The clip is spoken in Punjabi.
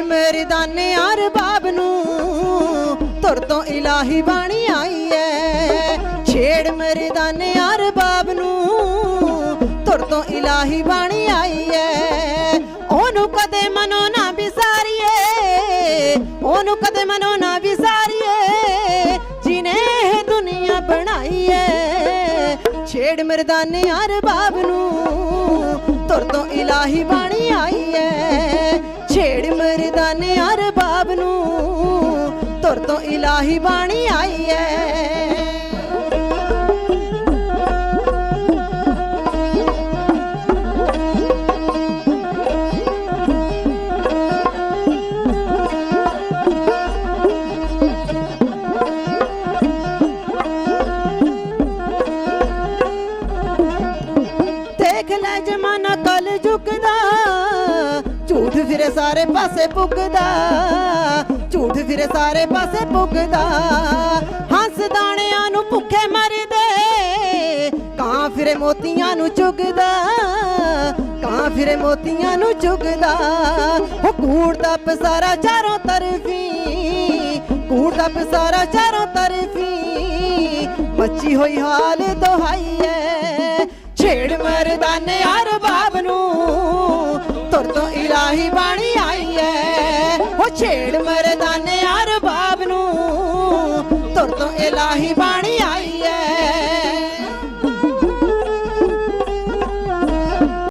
ਮਰਦਾਨੇ ਅਰਬਾਬ ਨੂੰ ਤੁਰ ਤੋਂ ਇਲਾਹੀ ਬਾਣੀ ਆਈ ਐ। ਛੇੜ ਮਰਦਾਨੇ ਅਰਬਾਬ ਨੂੰ ਤੁਰ ਤੋਂ ਇਲਾਹੀ ਬਾਣੀ ਆਈ ਐ। ਉਹਨੂੰ ਕਦੇ ਮਨੋ ਨਾ ਵਿਸਾਰੀਏ, ਉਹਨੂੰ ਕਦੇ ਮਨੋ ਨਾ ਵਿਸਾਰੀਏ, ਜਿਨੇ ਇਹ ਦੁਨੀਆ ਬਣਾਈ ਐ। ਛੇੜ ਮਰਦਾਨੇ ਅਰਬਾਬ ਨੂੰ ਤੁਰ ਤੋਂ ਇਲਾਹੀ ਤੋਂ ਬਾਣੀ ਆਈ ਐ। ਦੇਖ ਲੈ ਜਮਾਨਾ ਕਲ ਝੁਕਦਾ ਝੂਠ ਫਿਰੇ ਸਾਰੇ ਪਾਸੇ ਪੁੱਗਦਾ ਝੂਠ ਫਿਰੇ ਸਾਰੇ ਪਾਸੇ ਪੁੱਗਦਾ। ਹੰਸ ਦਾਣਿਆਂ ਨੂੰ ਭੁੱਖੇ ਮਰਦੇ। ਕਾਂ ਫਿਰੇ ਮੋਤੀਆਂ ਨੂੰ ਚੁਗਦਾ। ਕਾਂ ਫਿਰੇ ਮੋਤੀਆਂ ਨੂੰ ਚੁਗਦਾ। ਉਹ ਕੂੜ ਦਾ ਪਸਾਰਾ ਚਾਰੋਂ ਤਰਫੀ। ਕੂੜ ਦਾ ਪਸਾਰਾ ਚਾਰੋਂ ਤਰਫੀ। ਬੱਚੀ ਹੋਈ ਹਾਲ ਦੁਹਾਈ ਐ ਛੇੜ ਮਰਦਾਨੇ ਅਰਬਾਬ ਨੂੰ। ਤੁਰ ਤੋਂ ਇਲਾਹੀ ਬਾਣੀ ਉਹ ਛੇੜ ਮਰਦਾਨੇ ਅਰਬਾਬ ਨੂੰ। ਤੁਰ ਤੋਂ ਇਲਾਹੀ ਬਾਣੀ